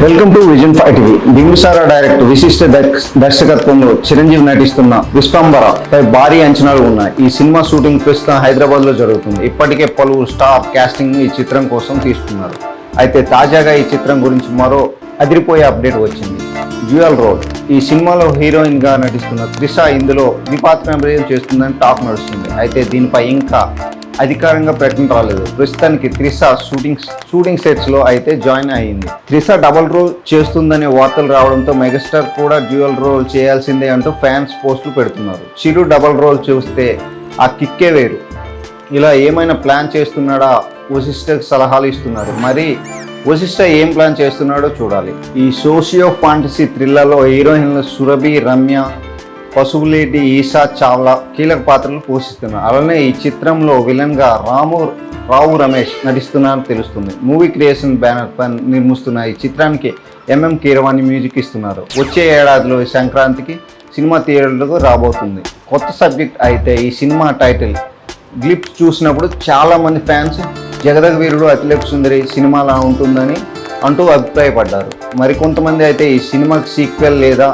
Welcome to vision five TV Bimbisara direct విశిష్ట దర్శ- దర్శకత్వంలో చిరంజీవి నటిస్తున్న విశ్వంబర పై భారీ అంచనాలు ఉన్నాయి. ఈ సినిమా షూటింగ్ ప్రస్తుతం హైదరాబాద్లో జరుగుతుంది. ఇప్పటికే పలువురు స్టార్ కాస్టింగ్ ఈ చిత్రం కోసం తీసుకున్నారు. అయితే తాజాగా ఈ చిత్రం గురించి మరో అదిరిపోయే అప్డేట్ వచ్చింది. జ్యువల్ రోల్ ఈ సినిమాలో హీరోయిన్గా నటిస్తున్న త్రిష ఇందులో ద్విపాత్రాభినయం చేస్తుందని టాక్ నడుస్తుంది. అయితే దీనిపై ఇంకా అధికారంగా ప్రకటన రాలేదు. ప్రస్తుతానికి త్రిష షూటింగ్ షూటింగ్ సెట్స్లో అయితే జాయిన్ అయ్యింది. త్రిష డబుల్ రోల్ చేస్తుందనే వార్తలు రావడంతో మెగాస్టార్ కూడా డ్యూయల్ రోల్ చేయాల్సిందే అంటూ ఫ్యాన్స్ పోస్టులు పెడుతున్నారు. చిరు డబుల్ రోల్ చూస్తే ఆ కిక్కే వేరు. ఇలా ఏమైనా ప్లాన్ చేస్తున్నాడా? వశిష్ఠకి సలహాలు ఇస్తున్నారు. మరి వశిష్ఠ ఏం ప్లాన్ చేస్తున్నాడో చూడాలి. ఈ సోషియో ఫాంటసీ థ్రిల్లర్లో హీరోయిన్లు సురభి రమ్య పశువులేటి ఈషా చావ్లా కీలక పాత్రలు పోషిస్తున్నారు. అలానే ఈ చిత్రంలో విలన్గా రాము రావు రమేష్ నటిస్తున్నారని తెలుస్తుంది. మూవీ క్రియేషన్ బ్యానర్ పై నిర్మిస్తున్న ఈ చిత్రానికి ఎంఎం కీరవాణి మ్యూజిక్ ఇస్తున్నారు. వచ్చే ఏడాదిలో సంక్రాంతికి సినిమా థియేటర్లకు రాబోతుంది. కొత్త సబ్జెక్ట్ అయితే ఈ సినిమా టైటిల్. గ్లిప్స్ చూసినప్పుడు చాలామంది ఫ్యాన్స్ జగదగ వీరుడు అతిలేపు సుందరి సినిమాలా ఉంటుందని అంటూ అభిప్రాయపడ్డారు. మరికొంతమంది అయితే ఈ సినిమాకి సీక్వెల్ లేదా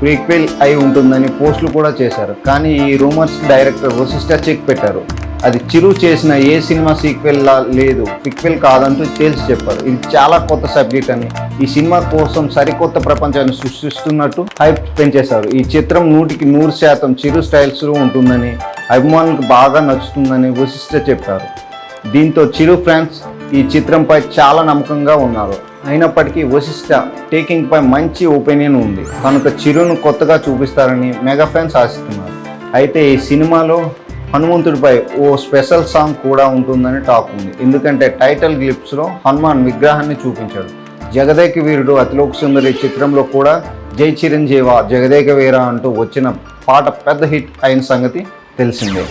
ప్రీక్వెల్ అయి ఉంటుందని పోస్టులు కూడా చేశారు. కానీ ఈ రూమర్స్ డైరెక్టర్ వశిష్ఠ చెక్ పెట్టారు. అది చిరు చేసిన ఏ సినిమా సీక్వెల్ లేదు ప్రిక్వెల్ కాదంటూ తేల్చి చెప్పారు. ఇది చాలా కొత్త సబ్జెక్ట్ అని. ఈ సినిమా కోసం సరికొత్త ప్రపంచాన్ని సృష్టిస్తున్నట్టు హైప్ పెంచేశారు. ఈ చిత్రం నూటికి నూరు శాతం చిరు స్టైల్స్ ఉంటుందని అభిమానులకు బాగా నచ్చుతుందని వశిష్ఠ చెప్పారు. దీంతో చిరు ఫ్యాన్స్ ఈ చిత్రంపై చాలా నమ్మకంగా ఉన్నారు. అయినప్పటికీ వశిష్ఠ టేకింగ్ పై మంచి ఒపీనియన్ ఉంది. కనుక చిరును కొత్తగా చూపిస్తారని మెగా ఫ్యాన్స్ ఆశిస్తున్నారు. అయితే ఈ సినిమాలో హనుమంతుడిపై ఓ స్పెషల్ సాంగ్ కూడా ఉంటుందని టాక్ ఉంది. ఎందుకంటే టైటిల్ గ్లిప్స్లో హనుమాన్ విగ్రహాన్ని చూపించాడు. జగదేక వీరుడు అతిలోక సుందరి చిత్రంలో కూడా జై చిరంజీవ జగదేక వీర అంటూ వచ్చిన పాట పెద్ద హిట్ అయిన సంగతి తెలిసిందే.